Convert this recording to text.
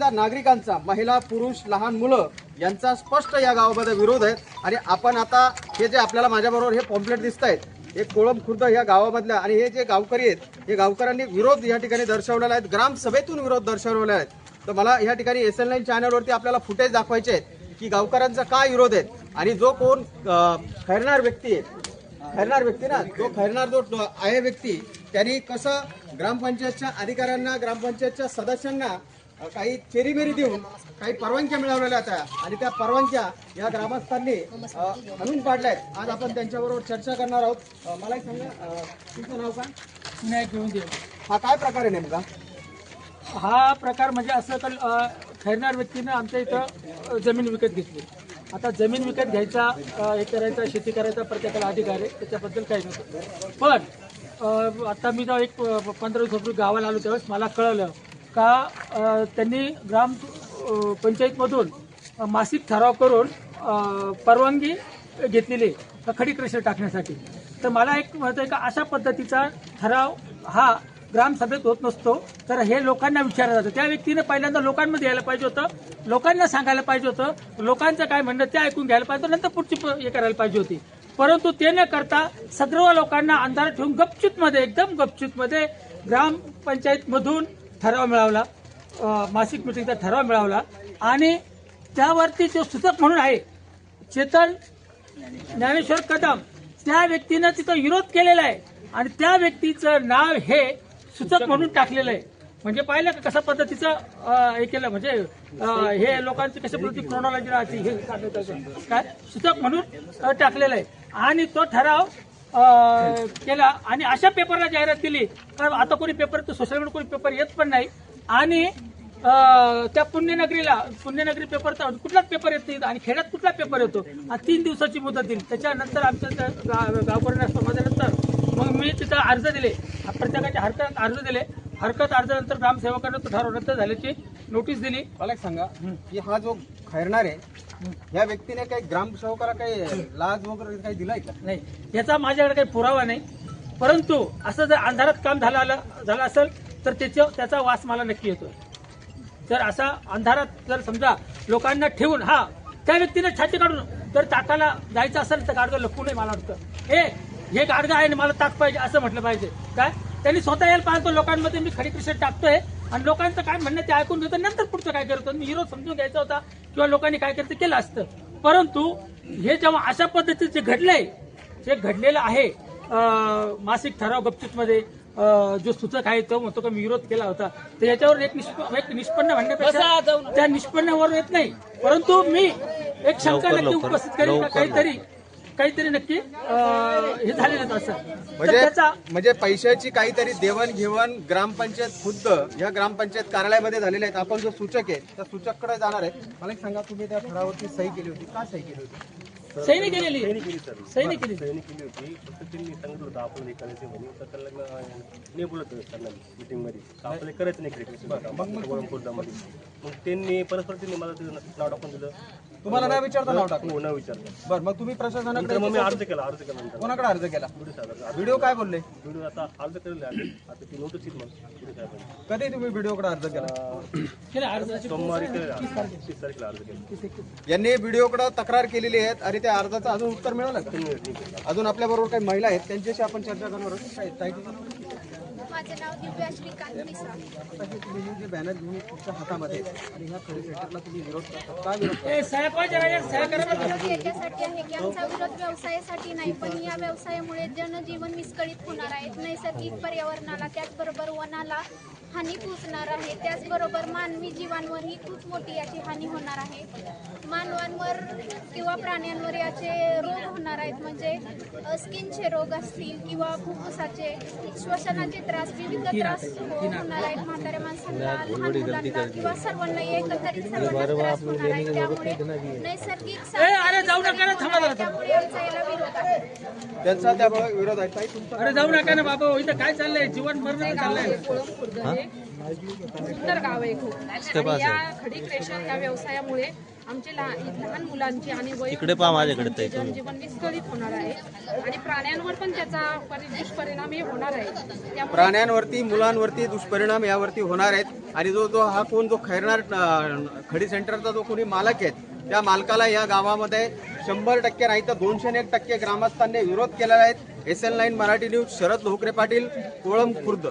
नागरिकांचा महिला पुरुष लहान मुलं यांचा स्पष्ट या गावामध्ये विरोध आहे. आणि आपण आता हे जे आपल्याला माझ्याबरोबर हे पॉम्पलेट दिसत आहेत हे कोळम खुर्द या गावामधल्या आणि हे जे गावकरी आहेत हे गावकऱ्यांनी विरोध या ठिकाणी दर्शवलेला आहेत ग्रामसभेतून विरोध दर्शवलेला आहेत तर मला या ठिकाणी एस एल नाईन चॅनलवरती आपल्याला फुटेज दाखवायचे आहेत की गावकऱ्यांचा काय विरोध आहे. आणि जो कोण खैरणार व्यक्ती आहे खैरणार व्यक्ती ना जो खैरणार जो आहे व्यक्ती त्यांनी कसं ग्रामपंचायतच्या अधिकाऱ्यांना ग्रामपंचायतच्या सदस्यांना काही चेरीमेरी देऊन काही परवानग्या मिळवलेल्या होत्या. आणि त्या परवानग्या या ग्रामस्थांनी आणून पाडल्या आहेत आज आपण त्यांच्याबरोबर चर्चा करणार आहोत. मला एक सांगा तुमचं नाव काय? नाही घेऊन देऊ हा काय प्रकार आहे नेमका? हा प्रकार म्हणजे असं तर अ, खैरनार व्यक्तीनं आमच्या इथं जमीन विकत घेतली. आता जमीन विकत घ्यायचा हे करायचा शेती करायचा प्रत्येकाला अधिकार आहे त्याच्याबद्दल काही नव्हतं. पण आता मी जेव्हा एक पंधरा दिवसापूर्वी गावाला आलो त्यावेळेस मला कळलं का त्यांनी ग्राम पंचायतमधून मासिक ठराव करून परवानगी घेतलेली आहे खडी क्रशर टाकण्यासाठी. तर मला एक म्हणत आहे का अशा पद्धतीचा ठराव हा ग्रामसभेत होत नसतो. तर हे लोकांना विचारलं जातं. त्या व्यक्तीने पहिल्यांदा लोकांमध्ये यायला पाहिजे होतं. लोकांना सांगायला पाहिजे होतं. लोकांचं काय म्हणणं ते ऐकून घ्यायला पाहिजे नंतर पुढची प- हे करायला पाहिजे होती. परंतु ते न करता सर्व लोकांना अंधारात ठेवून गपचितमध्ये एकदम गपचितमध्ये ग्रामपंचायतमधून ठराव मिळवला. मासिक मिटिंगचा ठराव मिळवला. आणि त्यावरती जो सूचक म्हणून आहे चेतन ज्ञानेश्वर कदम त्या व्यक्तीनं तिथं विरोध केलेला आहे. आणि त्या व्यक्तीचं नाव हे सूचक म्हणून टाकलेलं आहे. म्हणजे पाहिलं का कशा पद्धतीचं हे केलं? म्हणजे हे लोकांची कशा पद्धती क्रोनॉलॉजी राहते हे काय? सूचक म्हणून टाकलेलं आहे. आणि तो ठराव केला. आणि अशा पेपरला जाहिरात दिली कारण आता कोणी पेपर तर सोशल मीडिया कोणी पेपर येत पण नाही. आणि त्या पुण्यनगरीला पुण्यनगरी पेपर तर कुठलाच पेपर येत नाही आणि खेड्यात कुठला पेपर येतो? आणि तीन दिवसाची मुदत दिली. त्याच्यानंतर आमच्या गावकऱ्यांना समजल्यानंतर मग मी तिथं अर्ज दिले. प्रत्येकाचे हरकत अर्ज दिले. हरकत अर्जानंतर ग्रामसेवकांना तो ठराव रद्द झाल्याची नोटीस दिली. मला एक सांगा की हा जो खैरणार आहे या व्यक्तीने काही ग्रामसेवकाला काही लाज वगैरे काही दिलाय का? नाही. याचा माझ्याकडे काही पुरावा नाही. परंतु असं जर अंधारात काम झालं झालं असेल तर त्याच्या त्याचा वास मला नक्की येतोय. जर असा अंधारात जर समजा लोकांना ठेवून हा त्या व्यक्तीने छाती काढून जर ताकाला जायचं असेल तर गाडगं लपू नये मला वाटतं. हे हे गाडगं आहे आणि मला ताक पाहिजे असं म्हटलं पाहिजे. काय? त्यांनी स्वतः यायला पाहतो. लोकांमध्ये मी खडी कृषी टाकतोय. आणि लोकांचं काय म्हणणं ते ऐकून घेतो. नंतर पुढचं काय करतो? मी हिरो समजून घ्यायचा होता किंवा लोकांनी काय करतं केलं असतं. परंतु हे जेव्हा अशा पद्धतीचं जे घडलंय जे घडलेलं आहे मासिक ठराव गपचितमध्ये जो सूचक आहे तो म्हणतो का मी विरोध केला होता तर याच्यावर एक निष्प- एक निष्पन्न म्हणण्यापेक्षा त्या निष्पन्नावर येत नाही. परंतु मी एक शंका नक्की उपस्थित करेन का काहीतरी? काहीतरी नक्की हे झालेलं असं. म्हणजे त्याचा म्हणजे पैशाची काहीतरी देवाणघेवाण ग्रामपंचायत खुद्द या ग्रामपंचायत कार्यालयामध्ये झालेले आहेत. आपण जो सूचक आहे त्या सूचककडे जाणार आहे. मला एक सांगा तुम्ही त्या ठरावावरती सही केली होती. का सही केली होती? सही नाही केलेली सही नाही केली त्यांनी केली. होती. फक्त त्यांनी सांगितलं होतं आपण हे करायचं म्हणे तर त्याला नाही बोलत होते त्यांना मीटिंगमध्ये तर आपल्याला करायचं नाही क्रिकेट मग मग त्यांनी परस्पर त्यांनी मला नाव टाकून दिलं. तुम्हाला नाही विचारता नाव टाकलं? हो न विचारलं बरं मग तुम्ही प्रशासनाकडे नंतर मग मी अर्ज केला अर्ज केला नंतर. कोणाकडे अर्ज केला? व्हिडिओ काय बोलले? व्हिडिओ आता अर्ज आता ती नोटीस येईल मग. कधी तुम्ही व्हिडिओकडे अर्ज केला? केलं सोमवारी तीस तारखेला. अर्ज केला यांनी व्हिडिओकडे तक्रार केलेली आहे आणि त्या अर्जाचं अजून उत्तर मिळालं का. अजून आपल्या बरोबर काही महिला आहेत त्यांच्याशी आपण चर्चा करणार आहोत. काय-? माझे नाव दिव्या श्रीकांत मिसा आता हे तुम्ही हे जे बॅनर घेऊन तुमच्या हातामध्ये आणि ह्या खडी सेंटरला तुम्ही विरोध करता काय विरोध ए, साहेब पाहिजे राजा, साहेब करा बरं. विरोध याच्यासाठी आहे की आमचा विरोध व्यवसायासाठी नाही पण या व्यवसायामुळे जनजीवन विस्कळीत होणार आहे. नैसर्गिक पर्यावरणाला त्याचबरोबर वनाला हानी पोचणार आहे. त्याचबरोबर मानवी जीवांवरही खूप मोठी याची हानी होणार आहे. मानवांवर किंवा प्राण्यांवर याचे रोग होणार आहेत. म्हणजे स्किनचे रोग असतील किंवा फुफ्फुसाचे श्वसनाचे त्रास विविध त्रास हो- होणार आहेत. म्हाताऱ्या माणसांना लहान मुलांना किंवा सर्वांना एकत्रित सर्वांना त्रास होणार आहे. त्यामुळे नैसर्गिक ए, अरे जाऊ नका ना, थांबा जरा. त्यामुळे आमचा याला विरोध आहे. त्यांचा त्यामुळे विरोध आहे. ताई तुमचा अरे जाऊ नका ना बाबा इथं काय चाललंय? जीवन मरण चाललंय. सुंदर गाव आहे खूप. आणि या खडी क्रेशर या व्यवसायामुळे आमचे लहान लहान मुलांचे आणि इकडे पहा माझ्याकडे जनजीवन विस्कळीत होणार आहे. आणि प्राण्यांवर पण त्याचा परि- दुष्परिणाम हे होणार आहे. त्यामुळे प्राण्यांवरती मुलांवरती दुष्परिणाम यावरती होणार आहेत. आणि जो जो हा कोण जो खैरनार अं, खडी सेंटरचा जो कोणी मालक आहे त्या मालकाला या गावामध्ये शंभर टक्के नाही तर दोनशे एक टक्के ग्रामस्थांनी विरोध केलेला आहे. S L nine Marathi news Sharad Lokare Patil Kolam Khurd.